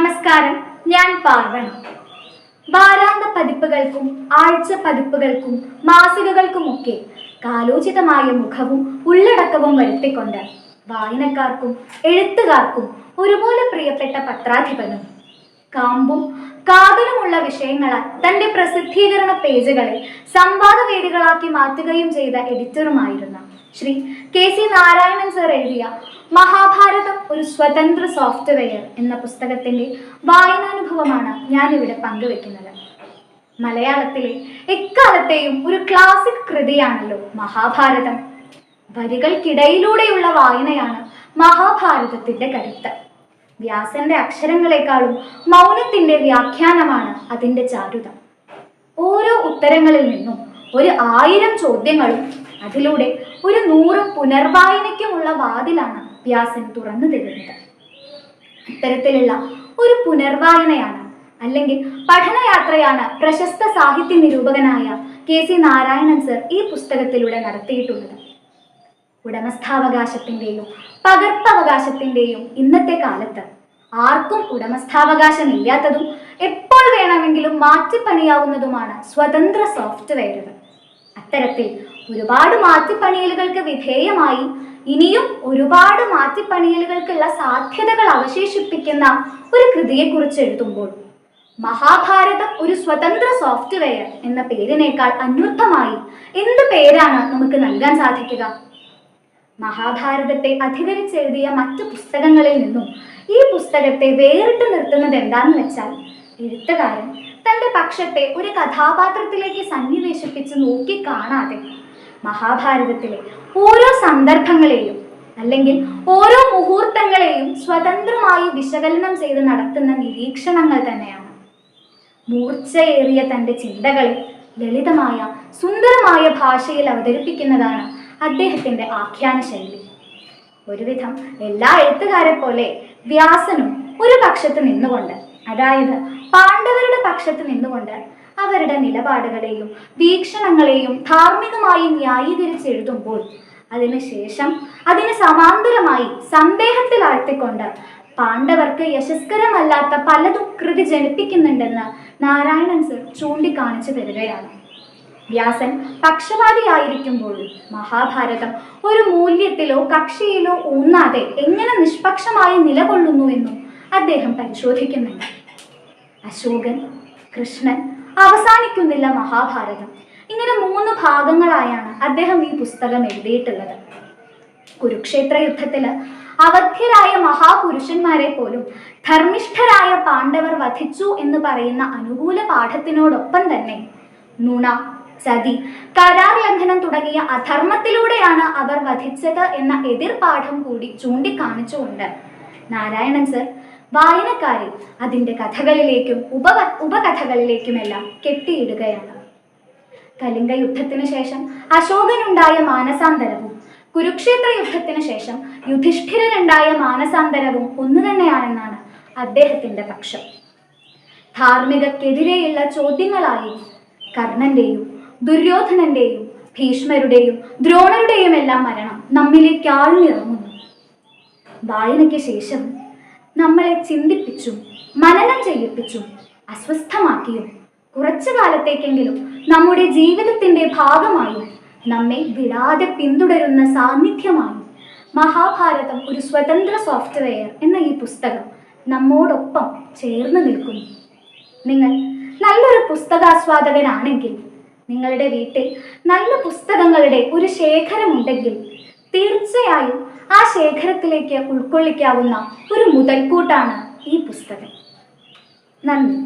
നമസ്കാരം. ഞാൻ പാർവൺ വാരാന്ത പതിപ്പുകൾക്കും ആഴ്ച പതിപ്പുകൾക്കും മാസികകൾക്കുമൊക്കെ കാലോചിതമായ മുഖവും ഉള്ളടക്കവും വരുത്തിക്കൊണ്ട് വായനക്കാർക്കും എഴുത്തുകാർക്കും ഒരുപോലെ പ്രിയപ്പെട്ട പത്രാധിപനും കാമ്പും കാതലുമുള്ള വിഷയങ്ങളാൽ തന്റെ പ്രസിദ്ധീകരണ പേജുകളെ സംവാദവേദികളാക്കി മാറ്റുകയും ചെയ്ത എഡിറ്ററുമായിരുന്ന Shri K C Narayanan sir എഴുതിയ മഹാഭാരതം ഒരു സ്വതന്ത്ര സോഫ്റ്റ്വെയർ എന്ന പുസ്തകത്തിന്റെ വായനാനുഭവമാണ് ഞാനിവിടെ പങ്കുവെക്കുന്നത്. മലയാളത്തിലെ എക്കാലത്തെയും ഒരു ക്ലാസിക് കൃതിയാണല്ലോ മഹാഭാരതം. വരികൾക്കിടയിലൂടെയുള്ള വായനയാണ് മഹാഭാരതത്തിന്റെ കരുത്ത്. വ്യാസന്റെ അക്ഷരങ്ങളെക്കാളും മൗനത്തിന്റെ വ്യാഖ്യാനമാണ് അതിന്റെ ചാരുത. ഓരോ ഉത്തരങ്ങളിൽ നിന്നും ഒരു ആയിരം ചോദ്യങ്ങളും അതിലൂടെ ഒരു നൂറ് പുനർവായനയ്ക്കുമുള്ള വാതിലാണ് വ്യാസൻ തുറന്നു തരുന്നത്. ഇത്തരത്തിലുള്ള ഒരു പുനർവായനയാണ് അല്ലെങ്കിൽ പഠനയാത്രയാണ് പ്രശസ്ത സാഹിത്യ നിരൂപകനായ കെ സി നാരായണൻ സർ ഈ പുസ്തകത്തിലൂടെ നടത്തിയിട്ടുള്ളത്. ഉടമസ്ഥാവകാശത്തിന്റെയും പകർപ്പവകാശത്തിന്റെയും ഇന്നത്തെ കാലത്ത് ആർക്കും ഉടമസ്ഥാവകാശമില്ലാത്തതും എപ്പോൾ വേണമെങ്കിലും മാറ്റിപ്പണിയാവുന്നതുമാണ് സ്വതന്ത്ര സോഫ്റ്റ്വെയറുകൾ. അത്തരത്തിൽ ഒരുപാട് മാറ്റിപ്പണിയലുകൾക്ക് വിധേയമായി ഇനിയും ഒരുപാട് മാറ്റിപ്പണിയലുകൾക്കുള്ള സാധ്യതകൾ അവശേഷിപ്പിക്കുന്ന ഒരു കൃതിയെക്കുറിച്ച് എഴുതുമ്പോൾ മഹാഭാരതം ഒരു സ്വതന്ത്ര സോഫ്റ്റ്വെയർ എന്ന പേരിനേക്കാൾ അന്വർത്ഥമായി എന്ത് പേരാണ് നമുക്ക് നൽകാൻ സാധിക്കുക? മഹാഭാരതത്തെ അധികരിച്ചെഴുതിയ മറ്റു പുസ്തകങ്ങളിൽ നിന്നും ഈ പുസ്തകത്തെ വേറിട്ട് നിർത്തുന്നത് എന്താണെന്ന് വെച്ചാൽ എഴുത്തുകാരൻ തന്റെ പക്ഷത്തെ ഒരു കഥാപാത്രത്തിലേക്ക് സന്നിവേശിപ്പിച്ച് നോക്കി കാണാതെ മഹാഭാരതത്തിലെ ഓരോ സന്ദർഭങ്ങളെയും അല്ലെങ്കിൽ ഓരോ മുഹൂർത്തങ്ങളെയും സ്വതന്ത്രമായി വിശകലനം ചെയ്ത് നടത്തുന്ന നിരീക്ഷണങ്ങൾ തന്നെയാണ്. മൂർച്ചയേറിയ തന്റെ ചിന്തകളെ ലളിതമായ സുന്ദരമായ ഭാഷയിൽ അവതരിപ്പിക്കുന്നതാണ് അദ്ദേഹത്തിന്റെ ആഖ്യാന ശൈലി ഒരുവിധം എല്ലാ എഴുത്തുകാരെ പോലെ വ്യാസനും ഒരു പക്ഷത്ത് നിന്നുകൊണ്ട് അതായത് പാണ്ഡവരുടെ പക്ഷത്ത് നിന്നുകൊണ്ട് അവരുടെ നിലപാടുകളെയും വീക്ഷണങ്ങളെയും ധാർമ്മികമായി ന്യായീകരിച്ച് എഴുതുമ്പോൾ അതിനുശേഷം അതിന് സമാന്തരമായി സന്ദേഹത്തിൽ ആഴ്ത്തിക്കൊണ്ട് പാണ്ഡവർക്ക് യശസ്കരമല്ലാത്ത പലതും കൃതി ജനിപ്പിക്കുന്നുണ്ടെന്ന് നാരായണൻ സർ ചൂണ്ടിക്കാണിച്ചു തരികയാണ്. വ്യാസൻ പക്ഷപാതിയായിരിക്കുമ്പോഴും മഹാഭാരതം ഒരു മൂല്യത്തിലോ കക്ഷിയിലോ ഊന്നാതെ എങ്ങനെ നിഷ്പക്ഷമായി നിലകൊള്ളുന്നു എന്നും അദ്ദേഹം പരിശോധിക്കുന്നുണ്ട്. അശോകൻ കൃഷ്ണൻ അവസാനിക്കുന്നില്ല മഹാഭാരതം. ഇങ്ങനെ മൂന്ന് ഭാഗങ്ങളായാണ് അദ്ദേഹം ഈ പുസ്തകം എഴുതിയിട്ടുള്ളത്. കുരുക്ഷേത്ര യുദ്ധത്തിൽ അവധ്യരായ മഹാപുരുഷന്മാരെ പോലും ധർമ്മിഷ്ഠരായ പാണ്ഡവർ വധിച്ചു എന്ന് പറയുന്ന അനുകൂല പാഠത്തിനോടൊപ്പം തന്നെ നുണ ചതി കരാർ ലംഘനം തുടങ്ങിയ അധർമ്മത്തിലൂടെയാണ് അവർ വധിച്ചത് എന്ന എതിർപാഠം കൂടി ചൂണ്ടിക്കാണിച്ചുകൊണ്ട്. നാരായണൻ സർ വായനക്കാരെ അതിന്റെ കഥകളിലേക്കും ഉപ ഉപകഥകളിലേക്കുമെല്ലാം കെട്ടിയിടുകയാണ്. കലിംഗ യുദ്ധത്തിന് ശേഷം അശോകനുണ്ടായ മാനസാന്തരവും കുരുക്ഷേത്ര യുദ്ധത്തിന് ശേഷം യുധിഷ്ഠിരനുണ്ടായ മാനസാന്തരവും ഒന്നു തന്നെയാണെന്നാണ് അദ്ദേഹത്തിന്റെ പക്ഷം. ധാർമ്മികക്കെതിരെയുള്ള ചോദ്യങ്ങളായി കർണന്റെയും ദുര്യോധനന്റെയും ഭീഷ്മരുടെയും ദ്രോണരുടെയും എല്ലാം മരണം നമ്മിലേക്ക് ആഴ്ന്നിറങ്ങുന്നു. വായനയ്ക്ക് ശേഷം നമ്മളെ ചിന്തിപ്പിച്ചും മനനം ചെയ്യിപ്പിച്ചും അസ്വസ്ഥമാക്കിയും കുറച്ചു കാലത്തേക്കെങ്കിലും നമ്മുടെ ജീവിതത്തിന്റെ ഭാഗമായും നമ്മെ വിടാതെ പിന്തുടരുന്ന സാന്നിധ്യമായും മഹാഭാരതം ഒരു സ്വതന്ത്ര സോഫ്റ്റ്വെയർ എന്ന ഈ പുസ്തകം നമ്മോടൊപ്പം ചേർന്ന് നിൽക്കുന്നു. നിങ്ങൾ നല്ലൊരു പുസ്തകാസ്വാദകനാണെങ്കിൽ നിങ്ങളുടെ വീട്ടിൽ നല്ല പുസ്തകങ്ങളുടെ ഒരു ശേഖരമുണ്ടെങ്കിൽ തീർച്ചയായും ആ ശേഖരത്തിലേക്ക് ഉൾക്കൊള്ളിക്കാവുന്ന ഒരു മുതൽക്കൂട്ടാണ് ഈ പുസ്തകം. നന്ദി.